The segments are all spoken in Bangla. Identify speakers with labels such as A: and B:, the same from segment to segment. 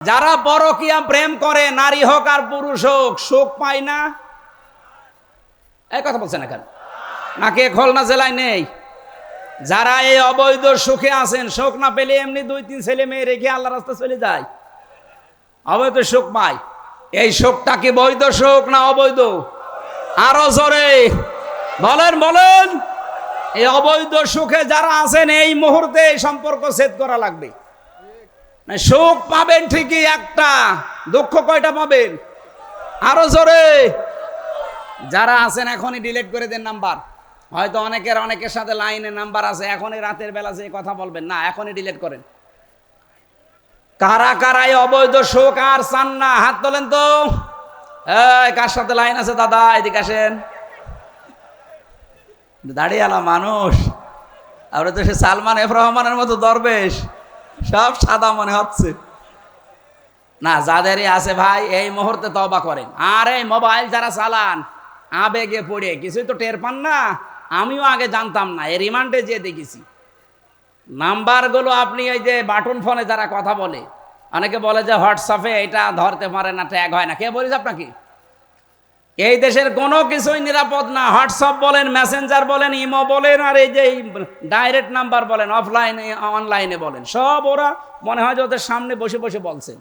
A: যারা পরকিয়া প্রেম করে, নারী হোক আর পুরুষ হোক, সুখ পায় না। এই কথা বলছেন এখন নাকি খুলনা জেলায় নেই? যারা এই অবৈধ সুখে আছেন, সুখ না পেলে এমনি দুই, তিন ছেলে মেয়ে রেখে আল্লাহ রাস্তা চলে যায়। অবৈধ সুখ পায়। এই সুখটা কি বৈধ সুখ না অবৈধ? আরও জোরে। বলেন বলেন। এই অবৈধ সুখে যারা আছেন, এই মুহূর্তে সম্পর্ক ছেদ করা লাগবে। সুখ পাবেন ঠিকই, একটা। দুঃখ কয়টা পাবেন? আরও জোরে। যারা আছেন, এখনই ডিলিট করে দেন নাম্বার। হয়তো অনেকের অনেকের সাথে লাইনে নাম্বার আছে, এখনই রাতের বেলা যে কথা বলবেন। না, এখনই ডিলিট করেন। কারা কারাই অবৈধ শোক আর চান না? হাত তোলেন তো। কার সাথে লাইন আছে দাদা? এদিকে আসেন। দাঁড়িয়ে আলা মানুষ। আমরা তো সে সালমান এফ রহমানের মতো দরবেশ। সব সাদা মনে হচ্ছে। না, যাদেরই আছে ভাই, এই মুহূর্তে তবা করেন। আর এই মোবাইল যারা চালান, আবেগে পড়ে, কিছুই তো টের পান না। আমিও আগে জানতাম না এই রিমান্ডে যেয়ে দেখেছি। নাম্বারগুলো আপনি ওই যে বাটন ফোনে যারা কথা বলে, অনেকে বলে যে, হোয়াটসঅ্যাপে এটা ধরতে পারে না, ট্যাগ হয় না। কে বলিস আপনাকে? এই দেশের কোনো কিছুই নিরাপদ না। হোয়াটসঅ্যাপ বলেন মেসেঞ্জার বলেন ইমো বলেন, আর এই যে ডাইরেক্ট নাম্বার বলেন অফলাইনে অনলাইনে বলেন। সব ওরা মনে হয় যে ওদের সামনে বসে বসে বলছেন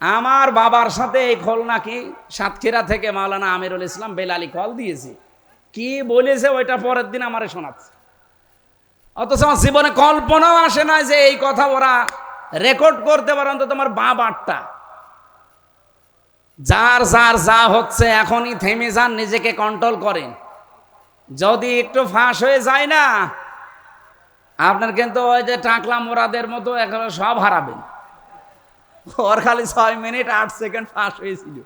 A: আমার বাবার সাথে এই খোল নাকি সাতক্ষীরা থেকে মাওলানা আমিরুল ইসলাম বেলালি কল দিয়েছে। কি বলেছে ওইটা পরের দিন আমারে শোনাচ্ছে। অথচ আমার জীবনে কল্পনাও আসে না যে এই কথা ওরা রেকর্ড করতে পারে, অন্তত আমার বাবারটা। যার যার যা হচ্ছে এখনই থেমে যান, নিজেকে কন্ট্রোল করেন। যদি একটু ফাঁস হয়ে যায় না, আপনার কিন্তু ওই যে টাকলা মোরাদের মতো এখন সব হারাবেন। ওর খালি ছয় মিনিট আট সেকেন্ড ফাঁস হয়েছিল।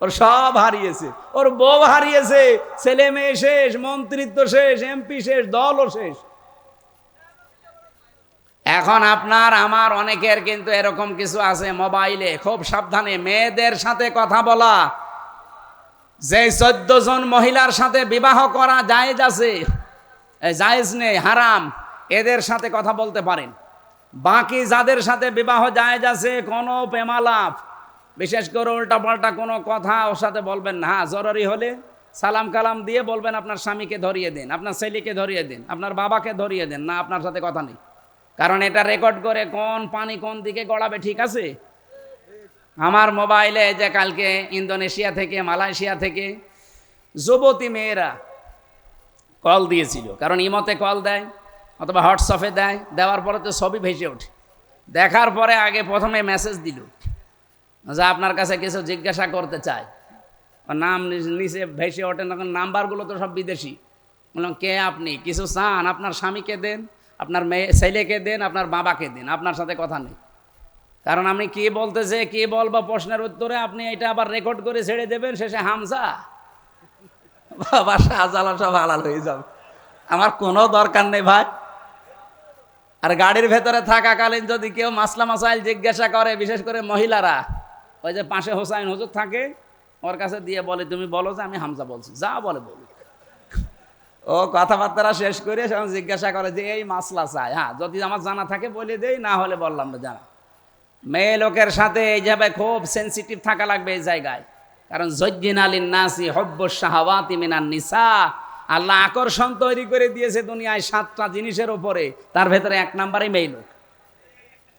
A: ওর সব হারিয়েছে। ওর বউ হারিয়েছে। ছেলে মেয়ে শেষ, মন্ত্রিত্ব শেষ, এমপি শেষ, দলও শেষ। এখন আপনার, আমার অনেকের কিন্তু এরকম কিছু আছে মোবাইলে। খুব সাবধানে মেয়েদের সাথে কথা বলা। যে চোদ্দ জন মহিলার সাথে বিবাহ করা জায়েজ আছে জায়েজ নেই, হারাম, এদের সাথে কথা বলতে পারেন। বাকি যাদের সাথে বিবাহ জায়েজ আছে, কোনো প্রেমালাপ। বিশেষ করে উল্টা পাল্টা কোনো কথা ওর সাথে বলবেন না। হ্যাঁ জরুরি হলে সালাম কালাম দিয়ে বলবেন, আপনার স্বামীকে ধরিয়ে দিন, আপনার ছেলেকে ধরিয়ে দিন, আপনার বাবাকে ধরিয়ে দিন। না, আপনার সাথে কথা নেই। কারণ এটা রেকর্ড করে কোন পানি কোন দিকে গড়াবে ঠিক আছে? আমার মোবাইলে যে কালকে ইন্দোনেশিয়া থেকে, মালয়েশিয়া থেকে যুবতী মেয়েরা কল দিয়েছিল। কারণ ইমতে কল দেয় অথবা হোয়াটসঅ্যাপে দেয়, দেওয়ার পরে তো ছবি ভেসে ওঠে। দেখার পরে আগে প্রথমে মেসেজ দিল। যে আপনার কাছে কিছু জিজ্ঞাসা করতে চায়। নাম নিচ- নিচে ভেসে ওঠে তখন নাম্বারগুলো তো সব বিদেশি। বললাম, কে আপনি? কিছু চান? আপনার স্বামীকে দেন? আপনার মেয়ে, ছেলেকে দেন, আপনার বাবাকে দিন, আপনার সাথে কথা নেই। কারণ আমি কি বলতেছে, কি বলব প্রশ্নের উত্তরে আপনি এটা আবার রেকর্ড করে ছেড়ে দেবেন, শেষে হামসা বাবা, শাহজালাল সব হালাল হয়ে যাবে। আমার কোনো দরকার নেই ভাই। আর গাড়ির ভেতরে থাকাকালীন যদি কেউ মাসলা মাসাইল জিজ্ঞাসা করে, বিশেষ করে মহিলারা, ওই যে পাশে হোসাইন হুজুর থাকে, ওর কাছে দিয়ে বলে, তুমি বলো যে আমি হামজা বলছি। যা বলে বলি। ও কথাবার্তা শেষ করে সে জিজ্ঞাসা করে যে, এই মাসলা চাই। হ্যাঁ যদি আমার জানা থাকে বলে দেই, না হলে বললাম না, জানা। মেয়ে লোকের সাথে এই যাবে খুব সেন্সিটিভ থাকা লাগবে এই জায়গায়। কারণ জজ্জিন আলীন নাসি হব্য শাহওয়াতি মিনান নিসা। আল্লাহ আকর্ষণ তৈরি করে দিয়েছে দুনিয়ায় সাতটা জিনিসের ওপরে তার ভেতরে এক নাম্বারে মেয়ে লোক।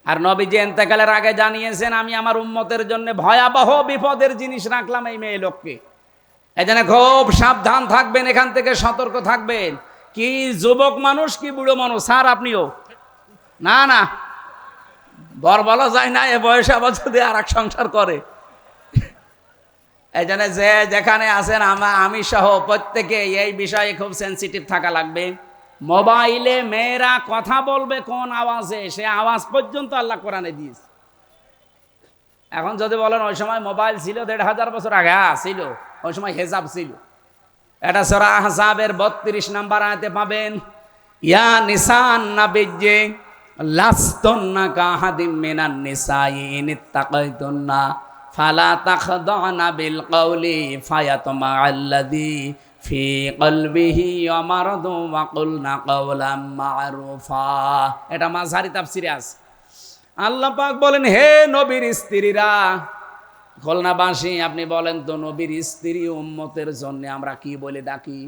A: আর নবীজি এন্তেকালের আগে জানিয়েছেন, আমি আমার উম্মতের জন্য ভয়াবহ বিপদের জিনিস রাখলাম এই মেয়ে লোককে। এই খুব সাবধান থাকবেন, এখান থেকে সতর্ক থাকবেন। কি যুবক মানুষ, কি বুড়ো মানুষ? স্যার, আপনিও? না না। বর বলা যায় না, এ বয়সে আবার যদি আর এক সংসার করে। এই জন্য যে যেখানে আছেন, আমা, আমি সহ প্রত্যেকে এই বিষয়ে খুব সেন্সিটিভ থাকা লাগবে। মোবাইলে মেয়েরা কথা বলবে কোন আওয়াজে, সে আওয়াজ পর্যন্ত আল্লাহ কোরআনে দিয়েছে। এখন যদি বলেন, ওই সময় মোবাইল ছিল দেড় হাজার বছর আগে হ্যাঁ ছিল। ওই সময় হেজাব ছিল। এটা সরা আহজাবের বত্রিশ নাম্বার আয়তে পাবেন, ইয়া নিসান নাবিজ্জে লাস্তন্না কাহাদিম মিনান নিসাই, ইনিত্তাকাইতুন্না, ফালা তাখদানা বিল কওলি ফায়াতমা আল্লাযী ফি কলবিহি আমারাদু ওয়া কুলনা কাওলাম মারুফা। এটা মাঝারি তাফসিরে আছে। আল্লাহ পাক বলেন, হে নবীর স্ত্রীরা খুলনাবাসী আপনি বলেন তো নবীর স্ত্রী উম্মতের জন্য আমরা কি বলে ডাকি?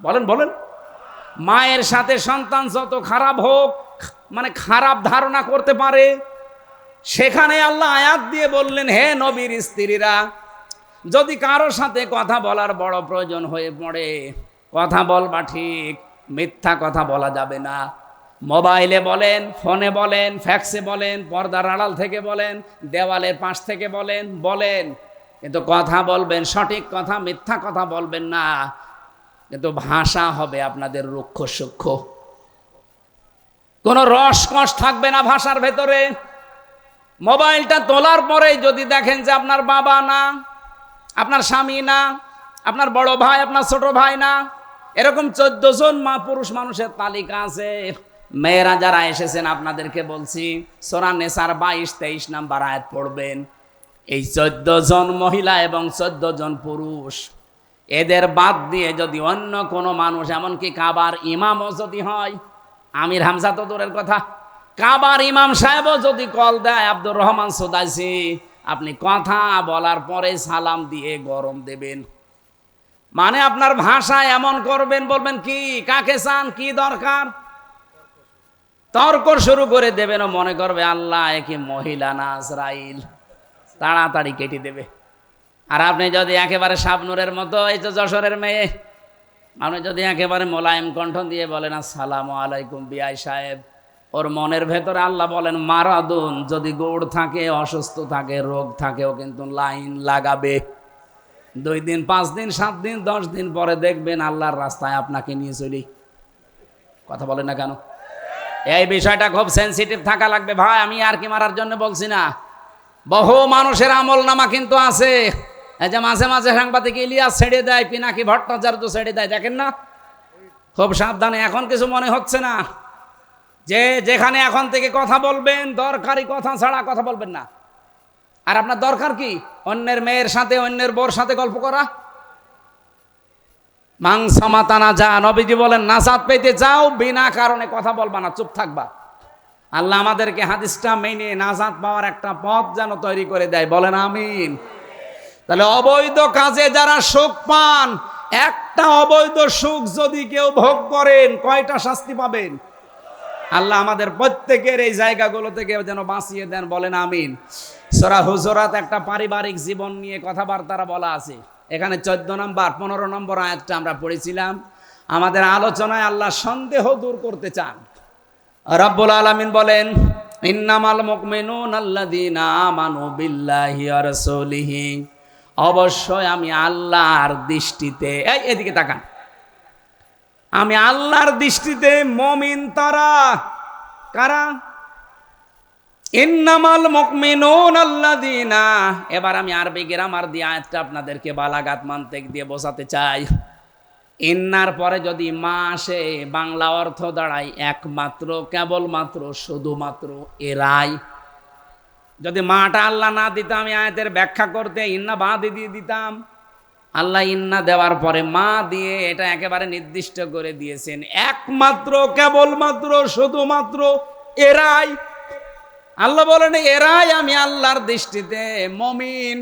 A: বলেন বলেন। মায়ের সাথে সন্তান যত খারাপ হোক মানে খারাপ ধারণা করতে পারে। সেখানে আল্লাহ আয়াত দিয়ে বললেন, হে নবীর স্ত্রীরা, যদি কারও সাথে কথা বলার বড় প্রয়োজন হয়ে পড়ে, কথা বলবা ঠিক, মিথ্যা কথা বলা যাবে না। মোবাইলে বলেন, ফোনে বলেন, ফ্যাক্সে বলেন, পর্দার আড়াল থেকে বলেন, দেওয়ালের পাশ থেকে বলেন বলেন। কিন্তু কথা বলবেন, সঠিক কথা, মিথ্যা কথা বলবেন না। কিন্তু ভাষা হবে আপনাদের রুক্ষ সূক্ষ্ম। কোনো রসকস থাকবে না ভাষার ভেতরে। মোবাইলটা তোলার পরে যদি দেখেন যে আপনার বাবা না, আপনার স্বামী না, আপনার বড় ভাই, আপনার ছোট ভাই না, এরকম চোদ্দ জন মা পুরুষ মানুষের তালিকা আছে। মেয়েরা যারা এসেছেন, আপনাদেরকে বলছি, সোরা নেসার বাইশ, তেইশ নাম্বার আয়াত পড়বেন। এই চোদ্দ জন মহিলা এবং চোদ্দ জন পুরুষ, এদের বাদ দিয়ে যদি অন্য কোনো মানুষ, এমনকি কাবার ইমামও যদি হয়, আমির হামজা তো দূরের কথা, কাবার ইমাম সাহেবও যদি কল দেয়, আব্দুর রহমান সোদাইসি, আপনি কথা বলার পরে সালাম দিয়ে গরম দেবেন। মানে আপনার ভাষা এমন করবেন, বলবেন কি, কাকে চান, কি দরকার? তর্ক শুরু করে দেবেন ও মনে করবে, আল্লাহ কি মহিলা না আজরাইল? তাড়াতাড়ি কেটে দেবে। আর আপনি যদি একেবারে শাবনুরের মতো, এই তো যশোরের মেয়ে, আপনি যদি একেবারে মোলায়েম কণ্ঠ দিয়ে বলেন, আসসালাম আলাইকুম বিআই সাহেব। ওর মনের ভেতরে আল্লাহ বলেন, মারাদুন, যদি গোড় থাকে, অসুস্থ থাকে, রোগ থাকেও কিন্তু লাইন লাগাবে। দুই দিন, পাঁচ দিন, সাত দিন, দশ দিন পরে দেখবেন আল্লাহর রাস্তায় আপনাকে নিয়ে চলি। কথা বলেন না কেন? এই বিষয়টা খুব সেন্সিটিভ থাকা লাগবে। ভাই, আমি আর কি মারার জন্য বলছি না। বহু মানুষের আমল নামা কিন্তু আছে। এই যে মাঝে মাঝে সাংবাদিক ইলিয়াস ছেড়ে দেয়, পিনাকি ভট্টাচার্য ছেড়ে দেয়, দেখেন না? খুব সাবধানে, এখন কিছু মনে হচ্ছে না। যে যেখানে এখন থেকে কথা বলবেন, দরকারি কথা ছাড়া কথা বলবেন না। আর আপনার দরকার কি? অন্যের মেয়ের সাথে, অন্যের বোর সাথে গল্প করা? মাংস মাতানা যা, নবীজি বলেন, নাজাত পেতে যাও, বিনা কারণে কথা বলবা না, চুপ থাকবা। আল্লাহ আমাদেরকে হাদিসটা মেনে নাজাত পাওয়ার একটা পথ যেন তৈরি করে দেয়। বলেন, আমিন। তাহলে অবৈধ কাজে যারা সুখ পান, একটা অবৈধ সুখ যদি কেউ ভোগ করেন, কয়টা শাস্তি পাবেন? আল্লাহ আমাদের প্রত্যেকের এই জায়গাগুলো থেকে যেন বাঁচিয়ে দেন। বলেন, আমিন। সোরা হুজরাত একটা পারিবারিক জীবন নিয়ে কথাবার্তারা বলা আছে। এখানে চোদ্দ নম্বর, পনেরো নম্বর আয়াতটা আমরা পড়েছিলাম। আমাদের আলোচনায় আল্লাহ সন্দেহ দূর করতে চান। রব্বুল আলামিন বলেন, ইন্নামাল মুকমিনুন আল্লাযীনা আমানু বিল্লাহি ওয়া রাসূলিহি। অবশ্যই আমি আল্লাহর দৃষ্টিতে, এই এদিকে তাকান। আমি আল্লাহর দৃষ্টিতে মমিন তারা কারা? ইন্নামাল মুকমিনুন আল্লাযীনা। এবার আমি আরবি গ্রামার দিয়ে আয়াতটা আপনাদেরকে বালাগাত মানতেক দিয়ে বোঝাতে চাই। ইন্নার পরে যদি মা আসে বাংলা অর্থ দাঁড়ায় একমাত্র, কেবলমাত্র, শুধুমাত্র এরাই। যদি মাটা আল্লাহ না দিতাম আয়াতের ব্যাখ্যা করতে ইন্না বাদ দিয়ে দিতাম। আল্লাহ ইন্না দেওয়ার পরে মা দিয়ে এটা একেবারে নির্দিষ্ট করে দিয়েছেন। একমাত্র, কেবলমাত্র, শুধুমাত্র এরাই। আল্লাহ বলেন, এরাই আমি আল্লাহর দৃষ্টিতে মমিন।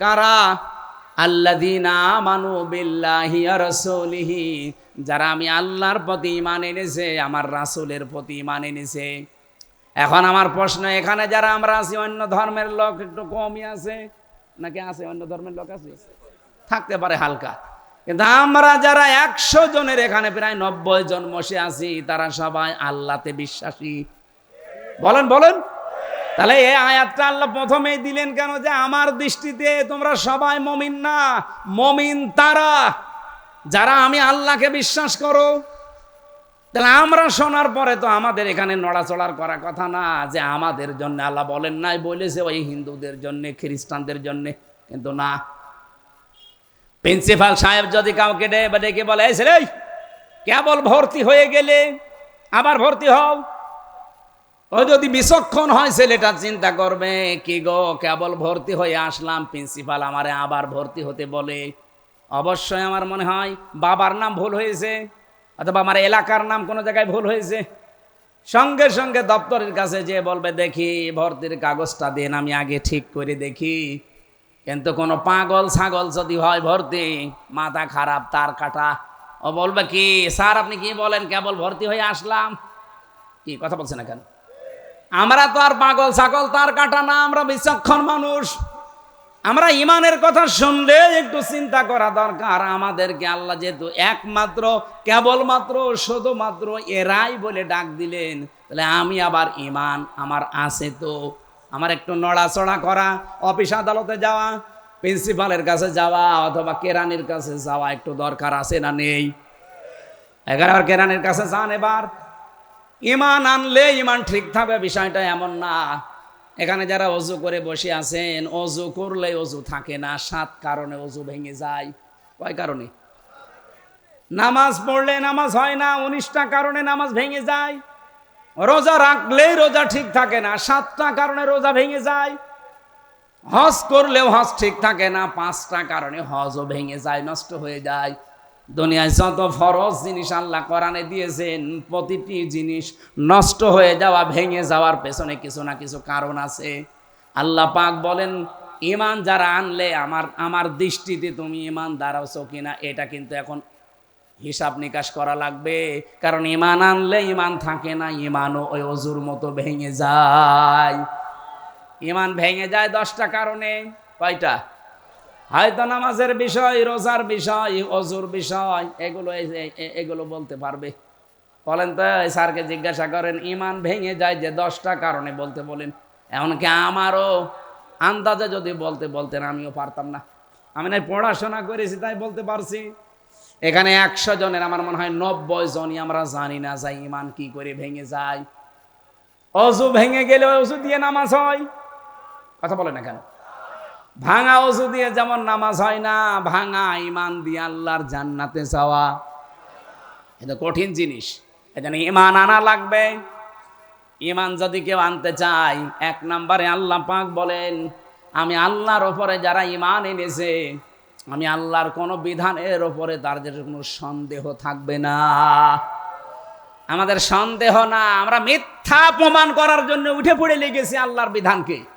A: কারা? আল্লাদিনা মানু বিল্লাহি যারা আমি আল্লাহর প্রতি ইমান এনেছে, আমার রাসুলের প্রতি ইমান এনেছে। এখন আমার প্রশ্ন, এখানে যারা আমরা আছি, অন্য ধর্মের লোক একটু কমই আছে? নাকি আছে? অন্য ধর্মের লোক আছে? থাকতে পারে হালকা। কিন্তু আমরা যারা একশো জনের এখানে প্রায় নব্বই জন বসে আছি, তারা সবাই আল্লাহতে বিশ্বাসী। বলেন বলেন। তাহলে এই আয়াতটা আল্লাহ প্রথমেই দিলেন কেন যে আমার দৃষ্টিতে তোমরা সবাই মমিন না, মমিন তারা। যারা আমি আল্লাহকে বিশ্বাস করো। তাহলে আমরা শোনার পরে তো আমাদের এখানে নড়াচড়ার করা কথা না, যে আমাদের জন্য আল্লাহ বলেন নাই, বলেছে ওই হিন্দুদের জন্য, খ্রিস্টানদের জন্য, কিন্তু না। প্রিন্সিপাল সাহেব যদি কাউকে ডেকে বলে, এই ছেলে, কেবল ভর্তি হয়ে গেলে, আবার ভর্তি হও। ও যদি বিচক্ষণ হয়, ছেলেটা চিন্তা করবে, কি গো, কেবল ভর্তি হয়ে আসলাম, প্রিন্সিপাল আমারে আবার ভর্তি হতে বলে। অবশ্যই আমার মনে হয় বাবার নাম ভুল হয়েছে, অথবা আমার এলাকার নাম কোনো জায়গায় ভুল হয়েছে। সঙ্গে সঙ্গে দপ্তরের কাছে যে বলবে, দেখি, ভর্তির কাগজটা দিন, আমি আগে ঠিক করে দেখি। কিন্তু কোনো পাগল ছাগল যদি হয় ভর্তি, মাথা খারাপ, তার কাটা। ও বলবে, কি, স্যার, আপনি কি বলেন, কেবল ভর্তি হয়ে আসলাম? কি, কথা বলছেন না কেন? আমরা তো আর পাগল ছাগল, তার কাটা না, আমরা বিচক্ষণ মানুষ। আমরা ইমানের কথা শুনলে একটু চিন্তা করা দরকার। আমাদেরকে আল্লাহ যেহেতু একমাত্র, কেবলমাত্র, শুধুমাত্র এরাই বলে ডাক দিলেন। তাহলে আমি আবার ইমান আমার আছে তো। আমার একটু নড়াচড়া করা, অফিস আদালতে যাওয়া, প্রিন্সিপালের কাছে যাওয়া, অথবা কেরানির কাছে যাওয়া একটু দরকার আছে না নেই? এগারো কেরানির কাছে যান এবার। ইমান আনলে ইমান ঠিক থাকবে, বিষয়টা এমন না। এখানে যারা অজু করে বসে আছেন, অজু করলে অজু থাকে না, সাত কারণে অজু ভেঙে যায়। কয় কারণে? নামাজ পড়লে নামাজ হয় না, উনিশটা কারণে নামাজ ভেঙে যায়। রোজা রাখলেই রোজা ঠিক থাকে না, সাতটা কারণে রোজা ভেঙে যায়। হজ করলেও হজ ঠিক থাকে না, পাঁচটা কারণে হজও ভেঙে যায়, নষ্ট হয়ে যায়। দুনিয়ায় যত ফরজ জিনিস আল্লাহ কোরআনে দিয়েছেন, প্রতিটি জিনিস নষ্ট হয়ে যাওয়া, ভেঙে যাওয়ার পেছনে কিছু না কিছু কারণ আছে। আল্লাহ পাক বলেন, ইমান যারা আনলে আমার আমার দৃষ্টিতে তুমি ইমান দাঁড়াওছো কিনা, এটা কিন্তু এখন হিসাব নিকাশ করা লাগবে। কারণ ইমান আনলে ইমান থাকে না, ইমানও ওই অজুর মতো ভেঙে যায়। ইমান ভেঙে যায় দশটা কারণে। কয়টা? হয়তো নামাজের বিষয়, রোজার বিষয়, অজুর বিষয়, এগুলো এগুলো বলতে পারবে। বলেন তো স্যারকে জিজ্ঞাসা করেন, ইমান ভেঙে যায় যে দশটা কারণে বলতে বলেন। এমনকি আমারও আন্দাজে যদি বলতে বলতেন, আমিও পারতাম না। আমি না পড়াশোনা করেছি, তাই বলতে পারছি। এখানে একশো জনের, আমার মনে হয় নব্বই জনই আমরা জানি না যাই ইমান কি করে ভেঙে যায়। অজু ভেঙে গেলে অজু দিয়ে নামাজ হয়। কথা বলে না কেন ভাঙা অজু দিয়ে যেমন নামাজ হয় না, ভাঙা ইমান দিয়ে আল্লাহর জান্নাতে যাওয়া। এটা কঠিন জিনিস। এখানে ইমান আনা লাগবে। ইমান যদি কেউ আনতে চায়, এক নম্বরে আল্লাহ পাক বলেন, আমি আল্লাহর ওপরে যারা ইমান এনেছে, আমি আল্লাহর কোনো বিধানের ওপরে তাদের কোনো সন্দেহ থাকবে না। আমাদের সন্দেহ না, আমরা মিথ্যা প্রমাণ করার জন্য উঠে পড়ে লেগেছি আল্লাহর বিধানকে।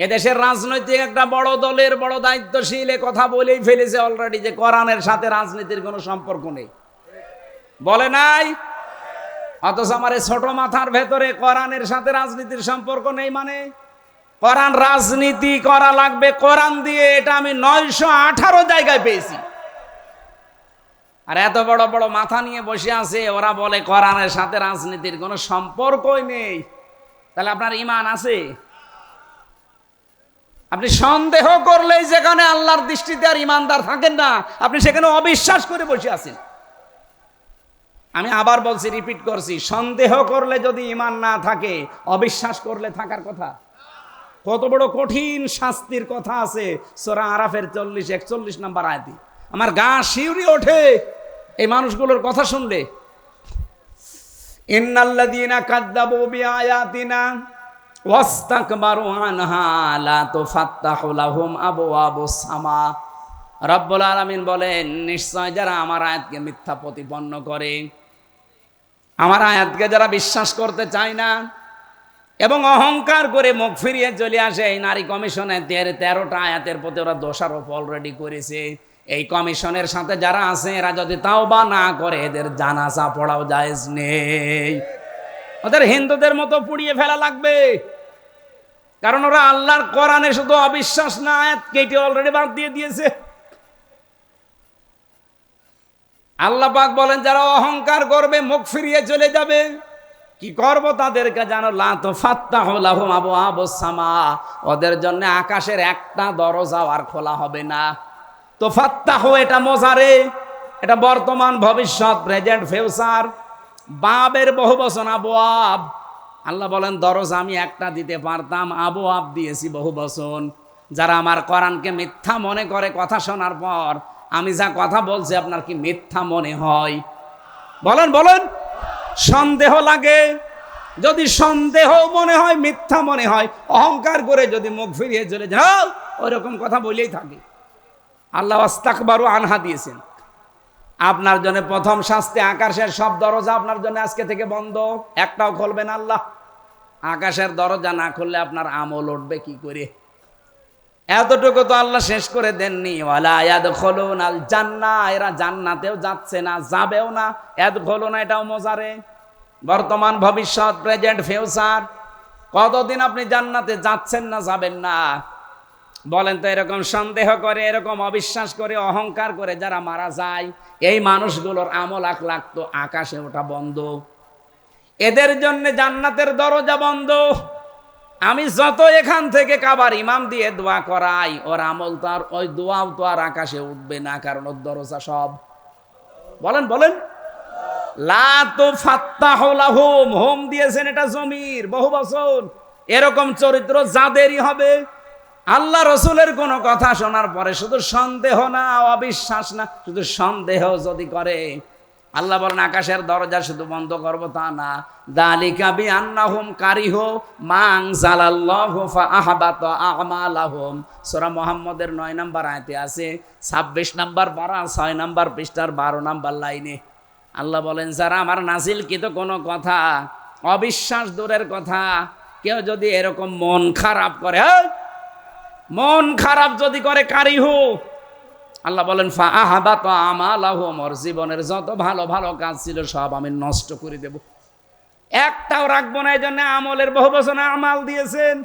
A: এদেশের রাজনৈতিক একটা বড় দলের বড় দায়িত্বশীল কথা বলেই ফেলেছে অলরেডি যে কোরআনের সাথে রাজনীতির কোনো সম্পর্ক নেই। বলে নাই? অথচ আমার ছোট মাথার ভেতরে কোরআনের সাথে রাজনীতির সম্পর্ক নেই মানে? কোরআন রাজনীতি করা লাগবে কোরআন দিয়ে, এটা আমি নয়শো আঠারো জায়গায় পেয়েছি। আর এত বড় বড় মাথা নিয়ে বসে আছে, ওরা বলে কোরআনের সাথে রাজনীতির কোনো সম্পর্কই নেই। তাহলে আপনার ইমান আছে? আপনি সন্দেহ করলেই যেখানে আল্লাহর দৃষ্টিতে আর ইমানদার থাকেন না, আপনি সেখানে অবিশ্বাস করে বসে আছেন। আমি আবার বলছি রিপিট করছি, সন্দেহ করলে যদি ইমান না থাকে, অবিশ্বাস করলে থাকার কথা। কত বড় কঠিন শাস্তির কথা আছে, সোরা আরাফের চল্লিশ, একচল্লিশ নাম্বার আয়াতি। আমার গা শিউরি ওঠে এই মানুষগুলোর কথা শুনলে। ইন্নাল্লাযীনা কাযযাবু বিআয়াতিনা ওয়াস্তাকবারু আনহা লা তুফাত্তাহু লাহুম আবওয়াবুস সামা। রব্বুল আলামিন বলেন, নিশ্চয় যারা আমার আয়াতকে মিথ্যা প্রতিপন্ন করে, আমার আয়াতকে যারা বিশ্বাস করতে চায় না এবং অহংকার করে মুখ ফিরিয়ে চলে আসে, এই নারী কমিশনে তের তেরোটা আয়াতের প্রতি ওরা দোষারোপ অলরেডি করেছে। এই কমিশনের সাথে যারা আছে, এরা যদি তাও বা না করে, এদের জানাজা পড়াও জায়েজ নেই। ওদের হিন্দুদের মতো পুড়িয়ে ফেলা লাগবে। কারণ ওরা আল্লাহর কোরআনে শুধু অবিশ্বাস না কেটে অলরেডি বাদ দিয়ে দিয়েছে। আল্লাহ পাক বলেন, যারা অহংকার করবে, মুখ ফিরিয়ে চলে যাবে। কি করব তাদেরকে জানো? লা তো ফাত্তাহ লাহুম আবু সামা। ওদের জন্য আকাশের একটা দরজাও আর খোলা হবে না। তো ফাত্তাহ এটা মজারে। এটা বর্তমান ভবিষ্যৎ প্রেজেন্ট ফিউচার বাবের বহু বচন আবু আব আল্লাহ বলেন, দরজা আমি একটা দিতে পারতাম, আবু আব দিয়েছি বহু বচন। যারা আমার কোরআনকে মিথ্যা মনে করে কথা শোনার পর, আমি যা কথা বলছি আপনার কি মিথ্যা মনে হয়? বলেন বলেন। সন্দেহ লাগে। যদি সন্দেহ মনে হয়, মিথ্যা মনে হয়, অহংকার করে যদি মুখ ফিরিয়ে চলে যাও ওই রকম কথা বলেই থাকে। আল্লাহ আস্তাকবারও আনহা দিয়েছেন। আপনার জন্য প্রথম শাস্তি আকাশের সব দরজা আপনার জন্য আজকে থেকে বন্ধ। একটাও খুলবেন আল্লাহ। আকাশের দরজা না খুললে আপনার আমল উঠবে কি করে? এতটুকু তো আল্লাহ শেষ করে দেননি। জান্না, এরা জান্নাতেও যাচ্ছে না, যাবেও না। এদ না এটাও মজারে। বর্তমান ভবিষ্যৎ, প্রেজেন্ট, ফিউচার। কতদিন আপনি জান্নাতে যাচ্ছেন না যাবেন না? বলেন তো, এরকম সন্দেহ করে, এরকম অবিশ্বাস করে, অহংকার করে যারা মারা যায়, এই মানুষগুলোর আমল আখ লাগতো আকাশে ওটা বন্ধ। এদের জন্য জান্নাতের দরজা বন্ধ। আমি যত এখান থেকে কাবার ইমাম দিয়ে দোয়া করাই, ওর আমল তো আর ওই দোয়াও তো আর আকাশে উঠবে না, কারণ ওর দরজা সব। বলেন বলেন। লা তো ফাত্তাহ লাহুম, হোম দিয়েছেন এটা জমির, বহু বছর। এরকম চরিত্র যাদেরই হবে? আল্লাহ রসুলের কোনো কথা শোনার পরে শুধু সন্দেহ না, অবিশ্বাস না, শুধু সন্দেহ যদি করে আল্লাহ বলেন আকাশের দরজা শুধু বন্ধ করব তা না। দালিকা বি আন্নাহুম কারিহ মাং জালাল্লাহু আহবাত আমালাহুম। সূরা মুহাম্মদের 9 নাম্বার আয়াতে আছে 26 নাম্বার পারা 6 নাম্বার পৃষ্ঠার 12 নাম্বার লাইনে। আল্লাহ বলেন যারা আমার নাজিল কি তো কোনো কথা অবিশ্বাস দূরের কথা কেউ যদি এরকম মন খারাপ করে "হেই, মন খারাপ যদি করে কারিহু আল্লাহ বলেন, ফা আহাবা তো আমালাহু মোর জীবনের যত ভালো ভালো কাজ ছিল সব আমি নষ্ট করে দেব। একটাও রাখব না এই জন্য আমলের বহু বছর আমাল দিয়েছেন।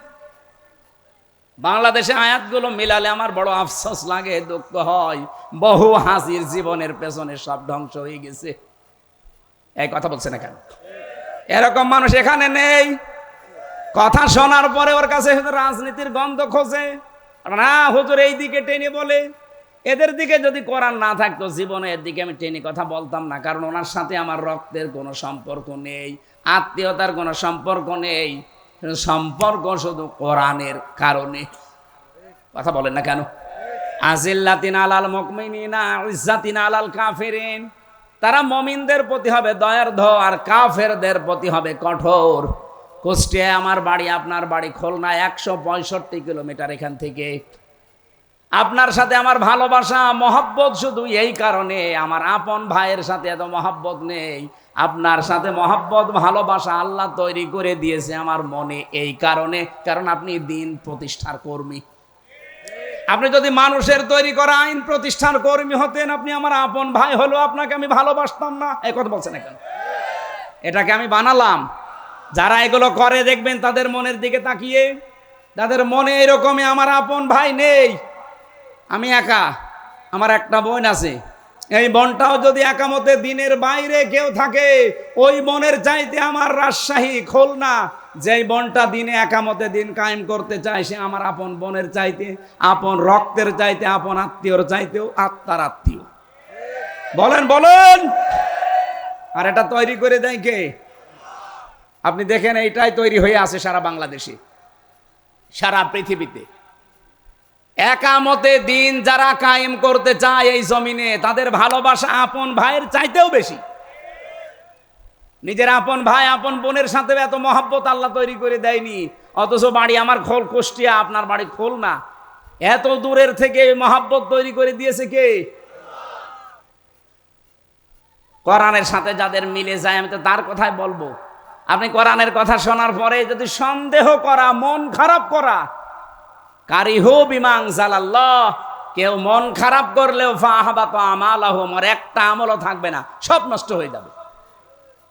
A: বাংলাদেশে আয়াতগুলো মিলালে আমার বড় আফসোস লাগে, দুঃখ হয়। বহু হাসির জীবনের পেছনে সব ধ্বংস হয়ে গেছে। এই কথা বলছে না কেন? এরকম মানুষ এখানে নেই। কথা শোনার পরে ওর কাছে রাজনীতির গন্ধ খোঁজে। না, হুজুর এই দিকে টেনে বলে। এদের দিকে যদি কোরআন না থাকতো, জীবনে এর দিকে আমি টেনে কথা বলতাম না, কারণ ওনার সাথে আমার রক্তের কোনো সম্পর্ক নেই, আত্মীয়তার কোনো সম্পর্ক নেই, সম্পর্ক শুধু কোরআনের কারণে। কথা বলেন না কেন? আজিল্লাতিন আলাল মুকমিনিনা ইজ্জাতিন আলাল তারা মমিনদের প্রতি হবে দয়ার ধ আর কাফেরদের প্রতি হবে কঠোর। কুষ্টিয়ায় আমার বাড়ি, আপনার বাড়ি খুলনা একশো পঁয়ষট্টি কিলোমিটার এখান থেকে। আপনার সাথে আমার ভালোবাসা, মহব্বত শুধু এই কারণে। আমার আপন ভাইয়ের সাথে এত মহব্বত নেই। আপনার সাথে মহব্বত, ভালোবাসা আল্লাহ তৈরি করে দিয়েছে আমার মনে এই কারণে, কারণ আপনি দিন প্রতিষ্ঠার কর্মী। আপনি যদি মানুষের তৈরি করা আইন প্রতিষ্ঠান কর্মী হতেন, আপনি আমার আপন ভাই হলো আপনাকে আমি ভালোবাসতাম না। এই কথা বলছেন এখন এটাকে আমি বানালাম। যারা এগুলো করে দেখবেন, তাদের মনের দিকে তাকিয়ে। তাদের মনে এরকমই আমার আপন ভাই নেই। আমি একা, আমার একটা বোন আছে। এই বনটাও যদি একামতে দিনের বাইরে কেউ থাকে, ওই বনের চাইতে আমার রাজশাহী খুলনা যেই বনটা দিনে একামতে দিন কায়েম করতে চায়, সে আমার আপন বোনের চাইতে, আপন রক্তের চাইতে, আপন আত্মীয়র চাইতেও আত্মার আত্মীয়। বলেন বলেন! আর এটা তৈরি করে দেয় কে? আপনি দেখেন, এইটাই তৈরি হয়ে আছে সারা বাংলাদেশে, সারা পৃথিবীতে। একামতে দিন যারা কায়েম করতে চায় এই জমিনে, তাদের ভালোবাসা আপন ভাইয়ের চাইতেও বেশি। নিজের আপন ভাই, আপন বোনের সাথে এত মহাব্বত আল্লাহ তৈরি করে দেয়নি। অথচ বাড়ি আমার খোল কুষ্টিয়া, আপনার বাড়ি খোল না। এত দূরের থেকে মহাব্বত তৈরি করে দিয়েছে কে? কোরআনের সাথে যাদের মিলে যায়, আমি তো তার কথাই বলব। আপনি কোরআনের কথা শোনার পরে যদি সন্দেহ করা, মন খারাপ করা কারিহু বিমাং জালাল্লাহ। কেউ মন খারাপ করলেও ফাহাবাত আমালাহ, আমার একটা আমলও থাকবে না, সব নষ্ট হয়ে যাবে।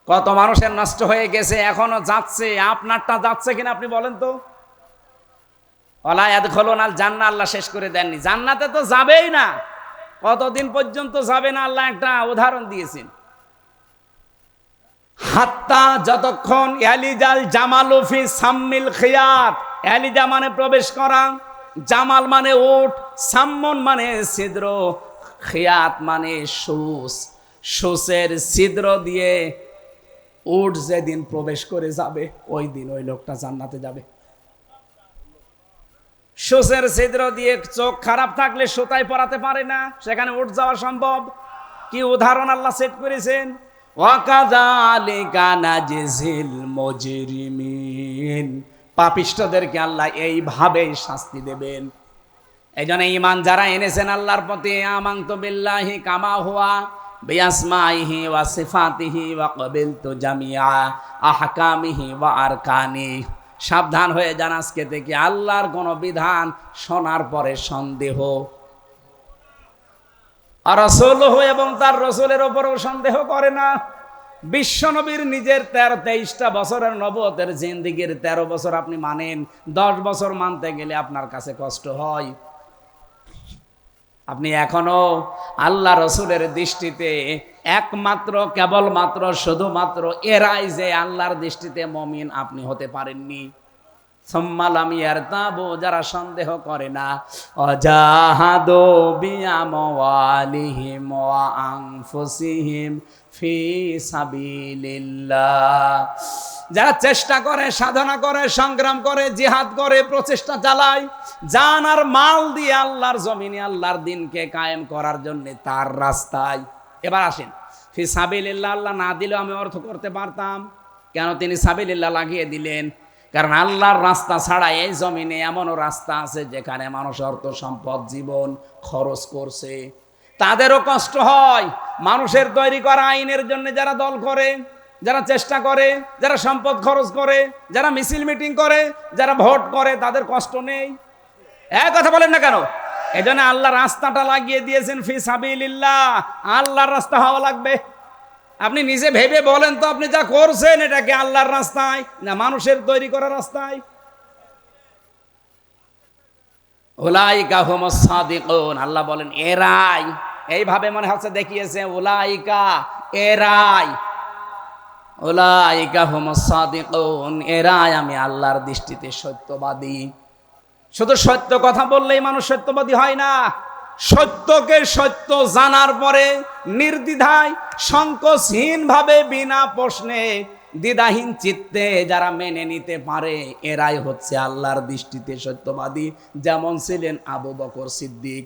A: কত মানুষের নষ্ট হয়ে গেছে, এখনও যাচ্ছে, আপনারটা যাচ্ছে কিনা আপনি বলেন তো। অলায়াদ খোলনাল জান্না আল্লাহ শেষ করে দেননি। জান্নাতে তো যাবেই না। কতদিন পর্যন্ত যাবে না, আল্লাহ একটা উদাহরণ দিয়েছেন। হাত্তা যতক্ষণ এলিজাল জামালুফি সাম্মিল খিয়াত। এলিজা মানে প্রবেশ করা। জামাল মানে ওট সাম্মন মানে ছিদ্র, খিয়াত মানে সুস সুসের ছিদ্র দিয়ে উট যেদিন প্রবেশ করে যাবে, ওই দিন ওই লোকটা জান্নাতে যাবে। সুসের ছিদ্র দিয়ে চোখ খারাপ থাকলে সুতায় পরাতে পারে না, সেখানে উঠ যাওয়া সম্ভব। কি উদাহরণ আল্লাহ সেট করেছেন? ওয়াকাযালিকা নাজিজিল মুজরিমিন। পাপিষ্ঠদেরকে আল্লাহ এইভাবেই শাস্তি দেবেন। এই জন্য ইমান যারা এনেছেন আল্লাহর প্রতি আমাং তো কামা হুয়া বিয়াসমাইহি ওয়া সিফাতিহি ওয়া কবিলতু জামিআ আহকামিহি ওয়া আরকানি। সাবধান হয়ে যান আজকে থেকে, আল্লাহর কোন বিধান শোনার পরে সন্দেহ। আর রসুল এবং তার রসুলের ওপরও সন্দেহ করে না। বিশ্বনবীর নিজের তেরো, তেইশটা বছরের নবতের জিন্দিগির তেরো বছর আপনি মানেন। দশ বছর মানতে গেলে আপনার কাছে কষ্ট হয়। আপনি এখনও আল্লাহ রসুলের দৃষ্টিতে একমাত্র, কেবলমাত্র, শুধুমাত্র এরাই যে আল্লাহর দৃষ্টিতে মমিন আপনি হতে পারেননি। সম্মালামি আর তাবো যারা সন্দেহ করে না। অজাহাদো বিয়ামওয়ালিহিম ওয়া আনফুসিহিম ফি সাবিলিল্লাহ। যারা চেষ্টা করে, সাধনা করে, সংগ্রাম করে, জিহাদ করে, প্রচেষ্টা চালায়, জান আর মাল দিয়ে আল্লাহর জমিনে, আল্লাহর দিনকে কায়েম করার জন্য তার রাস্তায়। এবার আসেন, ফি সাবিলিল্লাহ, আল্লাহ না দিলেও আমি অর্থ করতে পারতাম। কেন তিনি সাবিলিল্লাহ লাগিয়ে দিলেন? কারণ আল্লাহর রাস্তা ছাড়া এই জমিনে এমনও রাস্তা আছে যেখানে মানুষ অর্থ সম্পদ, জীবন খরচ করছে। তাদেরও কষ্ট হয়। মানুষের তৈরি করা আইনের জন্য যারা দল করে, যারা চেষ্টা করে, যারা সম্পদ খরচ করে, যারা মিছিল মিটিং করে, যারা ভোট করে, তাদের কষ্ট নেই। এক কথা বলেন না কেন? এই জন্য আল্লাহ রাস্তাটা লাগিয়ে দিয়েছেন, ফি সাবিলিল্লাহ। আল্লাহর রাস্তা হওয়া লাগবে। আপনি নিজে ভেবে বলেন তো, আপনি যা করছেন এটাকে আল্লাহর রাস্তায়, না মানুষের তৈরি করা রাস্তায়? ওলাইকা হোম আল্লাহ বলেন, এরাই। এইভাবে মনে হচ্ছে দেখিয়েছে ওলাইকা এরাই। ওলাইকা হোম সাদিকুন। এরাই আমি আল্লাহর দৃষ্টিতে সত্যবাদী। শুধু সত্য কথা বললেই মানুষ সত্যবাদী হয় না। সত্যকে সত্য জানার পরে নির্দ্বিধায় সংকোচহীন ভাবে বিনা প্রশ্নে দ্বিধাহীন চিত্তে যারা মেনে নিতে পারে, এরাই হচ্ছে আল্লাহর দৃষ্টিতে সত্যবাদী, যেমন ছিলেন আবু বকর সিদ্দিক।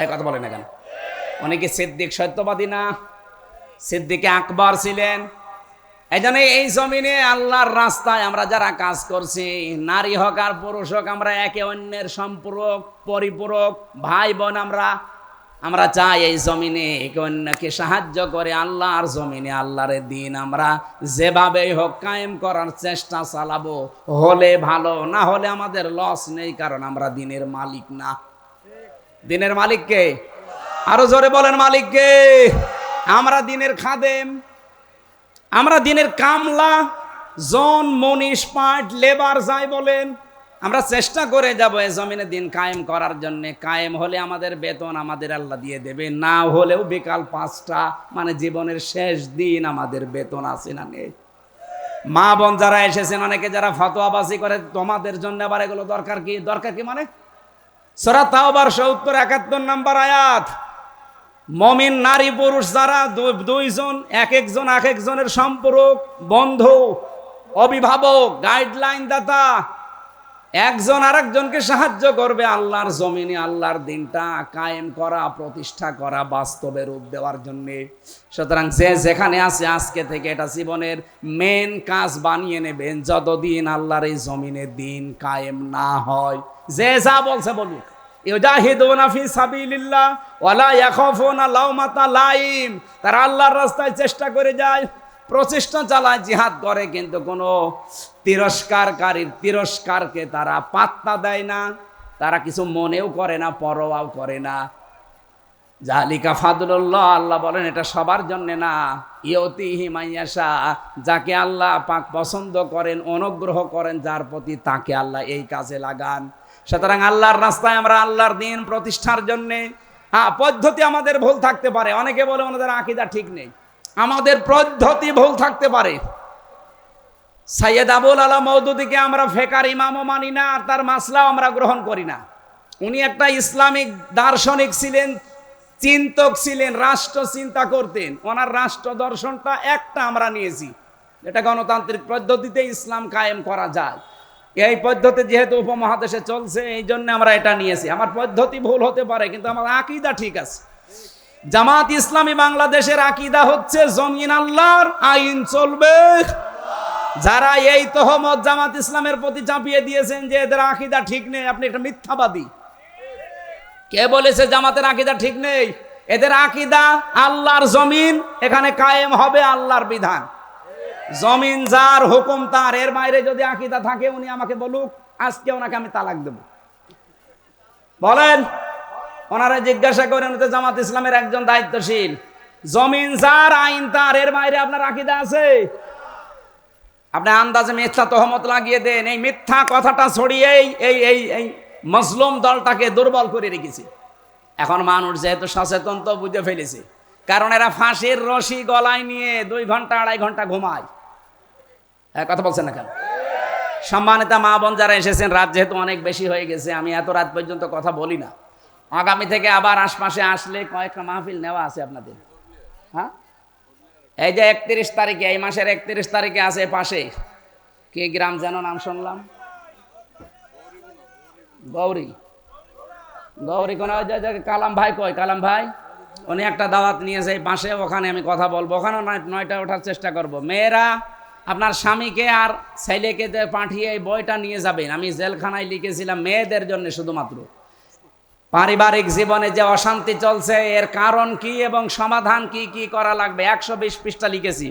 A: এই কথা বলে না কেন? উনি কি সিদ্দিক সত্যবাদী না? সিদ্দিকে আকবর ছিলেন এই জন্য এই জমিনে আল্লাহর রাস্তায় আমরা যারা কাজ করছি, নারী হোক আর পুরুষ হোক, আমরা একে অন্যের সম্পূরক, পরিপূরক ভাই বোন আমরা। আমরা চাই এই জমিনে একে অন্যকে সাহায্য করে আল্লাহর জমিনে আল্লাহর দিন আমরা যেভাবেই হোক কায়েম করার চেষ্টা চালাবো। হলে ভালো, না হলে আমাদের লস নেই, কারণ আমরা দিনের মালিক না। দিনের মালিককে আরও জোরে বলেন মালিককে আমরা দিনের খাদেম। আমরা দিনের কামলা, জন, মনীষ, পাট, লেবার যাই বলেন, আমরা চেষ্টা করে যাব এই জমিনে দিন কায়েম করার জন্য। কায়েম হলে আমাদের বেতন আমাদের আল্লাহ দিয়ে দেবে, না হলেও বিকাল পাঁচটা মানে জীবনের শেষ দিন আমাদের বেতন আছে না নেই। মা বোন যারা এসেছেন, অনেকে যারা ফতোয়াবাজি করে, তোমাদের জন্য আবার এগুলো দরকার কি? দরকার কি মানে? সরা তাও তাওবার সত্তর একাত্তর নাম্বার আয়াত। মমিন নারী পুরুষ যারা দুইজন, এক একজন, এক একজনের সম্পর্ক, বন্ধু, অভিভাবক গাইডলাইন দাতা, একজন আরেকজনকে সাহায্য করবে আল্লাহর জমিনে, আল্লাহর দিনটা কায়েম করা, প্রতিষ্ঠা করা, বাস্তবে রূপ দেওয়ার জন্যে। সুতরাং যে যেখানে আছে আজকে থেকে এটা জীবনের মেন কাজ বানিয়ে নেবেন, যতদিন আল্লাহর এই জমিনে দিন কায়েম না হয়। যে যা বলছে বলুক। ইউজাহিদুনা ফি সাবিলিল্লাহ ওয়ালা ইয়াখাফুনা লাউমাতা লাইম তারা আল্লাহর রাস্তায় চেষ্টা করে যায়, প্রচেষ্টা চালায়, জিহাদ করে, কিন্তু কোনো তিরস্কারকারীর তিরস্কারকে তারা পাত্তা দেয় না। তারা কিছু মনেও করে না, পরোয়াও করে না। জালিকা ফাদুল্লাহ আল্লাহ বলেন, এটা সবার জন্য না। ইয়তি হিমাইয়াশা যাকে আল্লাহ পাক পছন্দ করেন, অনুগ্রহ করেন, যার প্রতি তাকে আল্লাহ এই কাজে লাগান। সুতরাং আল্লাহর রাস্তায় আমরা আল্লাহর দিন প্রতিষ্ঠার জন্যে হ্যাঁ পদ্ধতি আমাদের ভুল থাকতে পারে। অনেকে বলে ওনাদের আকিদা ঠিক নেই। আমাদের পদ্ধতি ভুল থাকতে পারে। সাইয়েদ আবুল আলা মৌদুদিকে আমরা ফেকার ইমামও মানি না, আর তার মাসলাও আমরা গ্রহণ করি না। উনি একটা ইসলামিক দার্শনিক ছিলেন, চিন্তক ছিলেন, রাষ্ট্র চিন্তা করতেন। ওনার রাষ্ট্র দর্শনটা একটা আমরা নিয়েছি। এটা গণতান্ত্রিক পদ্ধতিতে ইসলাম কায়েম করা যায়। এই পদ্ধতি যেহেতু উপমহাদেশে চলছে, এই জন্য আমরা এটা নিয়েছি। আমার পদ্ধতি ভুল হতে পারে, কিন্তু আমার আকিদা ঠিক আছে। জামাত ইসলামী বাংলাদেশের আকিদা হচ্ছে, জমিন আল্লাহর আইন চলবে। যারা এই তহমত জামাত ইসলামের প্রতি চাপিয়ে দিয়েছেন যে এদের আকিদা ঠিক নেই, আপনি একটা মিথ্যাবাদী। কে বলেছে জামাতের আকিদা ঠিক নেই? এদের আকিদা আল্লাহর জমিন, এখানে কায়েম হবে আল্লাহর বিধান। জমিন যার হুকুম তার, এর বাইরে যদি আকিদা থাকে, উনি আমাকে বলুক, আজকে ওনাকে আমি তালাক দেব। বলেন, ওনারা জিজ্ঞাসা করেন জামাত ইসলামের একজন দায়িত্বশীল। জমিন যার, আইন তার, এর বাইরে আপনার আকিদা আছে? আপনি আন্দাজে মিথ্যা তহমত লাগিয়ে দেন, এই মিথ্যা কথাটা ছড়িয়েই এই এই এই মজলুম দলটাকে দুর্বল করে রেখেছে। এখন মানুষ যেহেতু সচেতন, তো বুঝে ফেলেছে। কারণ এরা ফাঁসির রশি গলায় নিয়ে দুই ঘণ্টা, আড়াই ঘণ্টা ঘুমায়। হ্যাঁ, কথা বলছেন না কেন? সম্মানিতা মা বোন যারা এসেছেন রাত যেহেতু অনেক বেশি হয়ে গেছে আমি এত রাত পর্যন্ত কথা বলি না। আগামী থেকে আবার আশপাশে আসলে কয়েকটা মাহফিল নেওয়া আছে আপনাদের। হ্যাঁ? এই যে একত্রিশ তারিখে এই মাসের একত্রিশ তারিখে আছে পাশে। কে গ্রাম যেন নাম শুনলাম? গৌরী। গৌরী কোন কালাম ভাই কয় কালাম ভাই? উনি একটা দাওয়াত নিয়েছে পাশে ওখানে আমি কথা বলব। ওখানেও নয় নয়টা ওঠার চেষ্টা করব। মেয়েরা আপনার স্বামীকে আর ছেলেকে পাঠিয়ে এই বইটা নিয়ে যাবেন, আমি জেলখানায় লিখেছিলাম মেয়েদের জন্য শুধুমাত্র। পারিবারিক জীবনে যে অশান্তি চলছে, এর কারণ কি এবং সমাধান কি কি করা লাগবে? একশো বিশ পৃষ্ঠা লিখেছি।